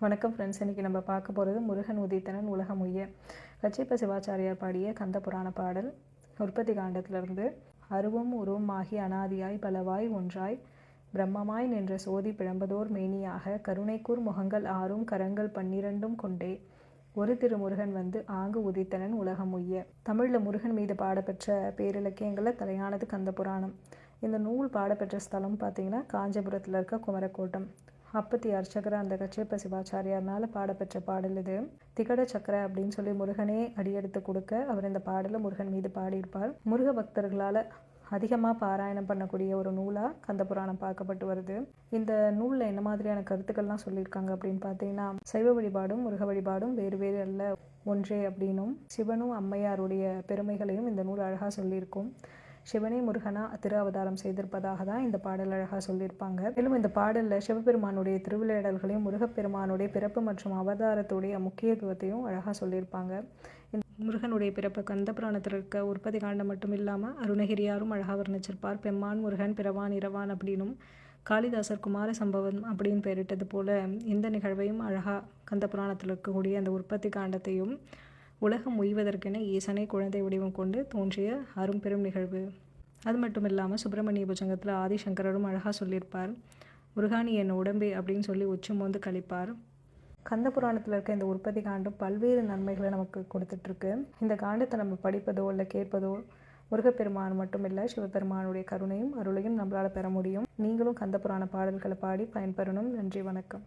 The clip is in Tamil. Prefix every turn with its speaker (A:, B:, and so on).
A: வணக்கம் ஃப்ரெண்ட்ஸ் இன்றைக்கி நம்ம பார்க்க போகிறது முருகன் உதித்தனன் உலகம் உய்ய. கச்சிப்ப சிவாச்சாரியார் பாடிய கந்த புராண பாடல். உற்பத்தி காண்டத்திலிருந்து அருவும் உருவம் ஆகி அனாதியாய் பலவாய் ஒன்றாய் பிரம்மமாய் நின்ற சோதி பிழம்பதோர் மேனியாக கருணைக்கூர் முகங்கள் ஆறும் கரங்கள் பன்னிரண்டும் கொண்டே. ஒரு திருமுருகன் வந்து ஆங்கு உதித்தனன் உலகம் உய்ய. தமிழில் முருகன் மீது பாடப்பெற்ற பேரிலக்கியங்களில் தலையானது கந்த புராணம். இந்த நூல் பாடப்பெற்ற ஸ்தலம் பார்த்தீங்கன்னா காஞ்சிபுரத்தில் இருக்க குமரக்கோட்டம். அப்பத்தி அர்ச்சகர அந்த கச்சேப்ப சிவாச்சாரியார்னால பாடப்பெற்ற பாடல் இது. திகட சக்கர அப்படின்னு சொல்லி முருகனே அடியெடுத்து கொடுக்க அவர் இந்த பாடலை முருகன் மீது பாடியிருப்பார். முருக பக்தர்களால் அதிகமாக பாராயணம் பண்ணக்கூடிய ஒரு நூலாக கந்த புராணம் பார்க்கப்பட்டு வருது. இந்த நூலில் என்ன மாதிரியான கருத்துக்கள்லாம் சொல்லியிருக்காங்க அப்படின்னு பார்த்தீங்கன்னா சைவ வழிபாடும் முருக வழிபாடும் வேறு வேறு அல்ல. ஒன்றே அப்படின்னும் சிவனும் அம்மையாருடைய பெருமைகளையும் இந்த நூல் அழகாக சொல்லியிருக்கும். சிவனே முருகனா திரு அவதாரம் செய்திருப்பதாக தான் இந்த பாடல் அழகாக சொல்லியிருப்பாங்க. மேலும் இந்த பாடலில் சிவபெருமானுடைய திருவிளையாடல்களையும் முருகப்பெருமானுடைய பிறப்பு மற்றும் அவதாரத்துடைய முக்கியத்துவத்தையும் அழகாக சொல்லியிருப்பாங்க. முருகனுடைய பிறப்பு கந்த புராணத்தில் இருக்க உற்பத்தி காண்டம் மட்டும் இல்லாமல் அருணகிரியாரும் அழகாக வர்ணிச்சிருப்பார். பெம்மான் முருகன் பிறவான் இரவான் அப்படின்னும் காளிதாசர் குமார சம்பவம் அப்படின்னு பெயரிட்டது போல இந்த நிகழ்வையும் அழகாக கந்த புராணத்தில் இருக்கக்கூடிய அந்த உற்பத்தி காண்டத்தையும் உலகம் உய்வதற்கென ஈசனை குழந்தை வடிவம் கொண்டு தோன்றிய அரும்பெரும் நிகழ்வு. அது மட்டும் இல்லாமல் சுப்பிரமணிய புஜங்கத்தில் ஆதிசங்கரரும் அழகாக சொல்லியிருப்பார். முருகானி என் உடம்பே அப்படின்னு சொல்லி உச்சமோந்து கழிப்பார். கந்த புராணத்தில் இருக்க இந்த உற்பத்தி காண்டம் பல்வேறு நன்மைகளை நமக்கு கொடுத்துட்ருக்கு. இந்த காண்டத்தை நம்ம படிப்பதோ இல்லை கேட்பதோ முருகப்பெருமான் மட்டும் இல்லை சிவபெருமானுடைய கருணையும் அருளையும் நம்மளால் பெற முடியும். நீங்களும் கந்த புராண பாடல்களை பாடி பயன்பெறணும். நன்றி வணக்கம்.